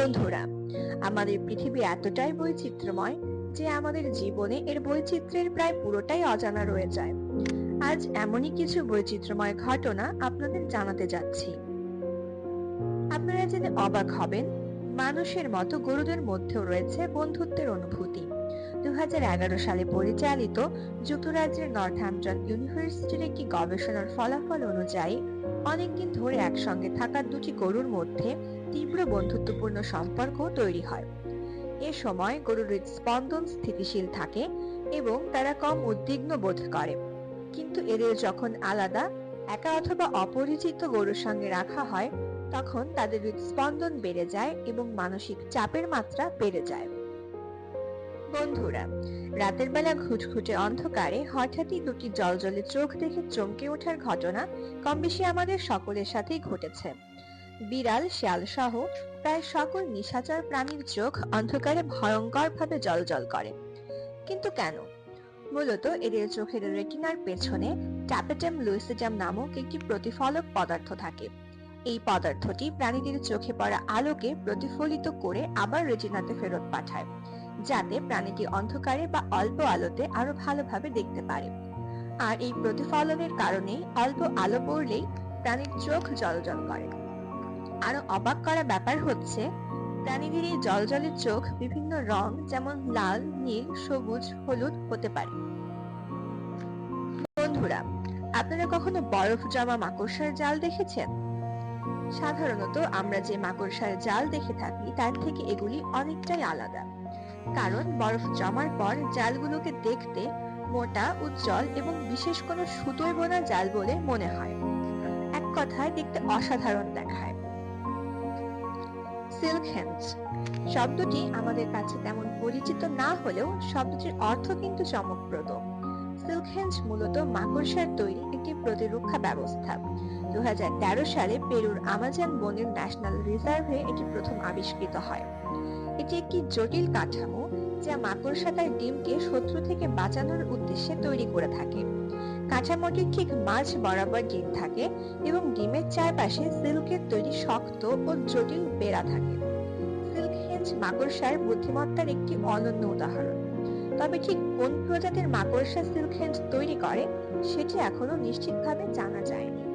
বন্ধুরা, আমাদের পৃথিবী এতটাই বৈচিত্র্যময় যে আমাদের জীবনে এর বৈচিত্র্যের প্রায় পুরোটাই অজানা রয়ে যায়। আজ এমনই কিছু বৈচিত্র্যময় ঘটনা আপনাদের জানাতে যাচ্ছি। আপনারা জেনে অবাক হবেন, মানুষের মতো গরুদের মধ্যেও রয়েছে বন্ধুত্বের অনুভূতি। দু হাজার এগারো সালে পরিচালিত যুক্তরাজ্যের নর্থহ্যাম্পটন ইউনিভার্সিটির একটি গবেষণার ফলাফল অনুযায়ী, অনেকদিন ধরে একসঙ্গে থাকা দুটি গরুর মধ্যে তীব্র বন্ধুত্বপূর্ণ সম্পর্ক তৈরি হয়। এ সময় গরুর হৃদস্পন্দন স্থিতিশীল থাকে এবং তারা কম উদ্বিগ্ন বোধ করে। কিন্তু এদের যখন আলাদা, একা অথবা অপরিচিত গরুর সঙ্গে রাখা হয়, তখন তাদের হৃদস্পন্দন বেড়ে যায় এবং মানসিক চাপের মাত্রা বেড়ে যায়। বন্ধুরা, রাতের বেলা ঘুটঘুটে অন্ধকারে হঠাৎই দুটি জলজলে চোখ দেখে চমকে ওঠার ঘটনা কম বেশি আমাদের সকলের সাথেই ঘটেছে। বিড়াল, শিয়াল সহ প্রায় সকল নিশাচর প্রাণীর চোখ অন্ধকারে ভয়ঙ্করভাবে জলজল করে। কিন্তু কেন? মূলত এদের চোখের রেটিনার পেছনে ট্যাপেটাম লুইসিটাম নামক একটি প্রতিফলক পদার্থ থাকে। এই পদার্থটি প্রাণীদের চোখে পড়া আলোকে প্রতিফলিত করে আবার রেটিনাতে ফেরত পাঠায়। যাতে প্রাণীটি অন্ধকারে বা অল্প আলোতে আরও ভালোভাবে দেখতে পারে। আর এই প্রতিফলনের কারণে অল্প আলো পড়লেই প্রাণীর চোখ জলজল করে। আরও অবাক করা ব্যাপার হচ্ছে, প্রাণীদের এই জলজলের চোখ বিভিন্ন রং যেমন লাল, নীল, সবুজ, হলুদ হতে পারে। বন্ধুরা, আপনারা কখনো বরফ জমা মাকড়সার জাল দেখেছেন? সাধারণত আমরা যে মাকড়সার জাল দেখে থাকি, তার থেকে এগুলি অনেকটাই আলাদা। কারণ বরফ জমার পর জালগুলোকে দেখতে মোটা, উজ্জ্বল এবং বিশেষ কোনো সুতোয় বোনা জাল বলে মনে হয়। এক কথায় দেখতে অসাধারণ দেখায়। সিল্ক হ্যান্ডস শব্দটি আমাদের কাছে তেমন পরিচিত না হলেও শব্দটির অর্থ কিন্তু চমকপ্রদ। সিল্ক হ্যান্ডস মূলত মাকড়সার তৈরি একটি প্রতিরক্ষা ব্যবস্থা। দু হাজার তেরো সালে পেরুর আমাজন বনের ন্যাশনাল রিজার্ভে এটি প্রথম আবিষ্কৃত হয়। এটি একটি জটিল কাঠামো যা মাকড়সা তার ডিমকে শত্রু থেকে বাঁচানোর উদ্দেশ্যে তৈরি করে থাকে। কাঠামোটির ঠিক মাঝ বরাবর ডিম থাকে এবং ডিমের চারপাশে সিল্কের তৈরি শক্ত ও জটিল বেড়া থাকে। সিল্ক হেঞ্জ মাকড়সার বুদ্ধিমত্তার একটি অনন্য উদাহরণ। তবে ঠিক কোন প্রজাতির মাকড়সা সিল্ক হেঞ্জ তৈরি করে, সেটি এখনও নিশ্চিতভাবে জানা যায়নি।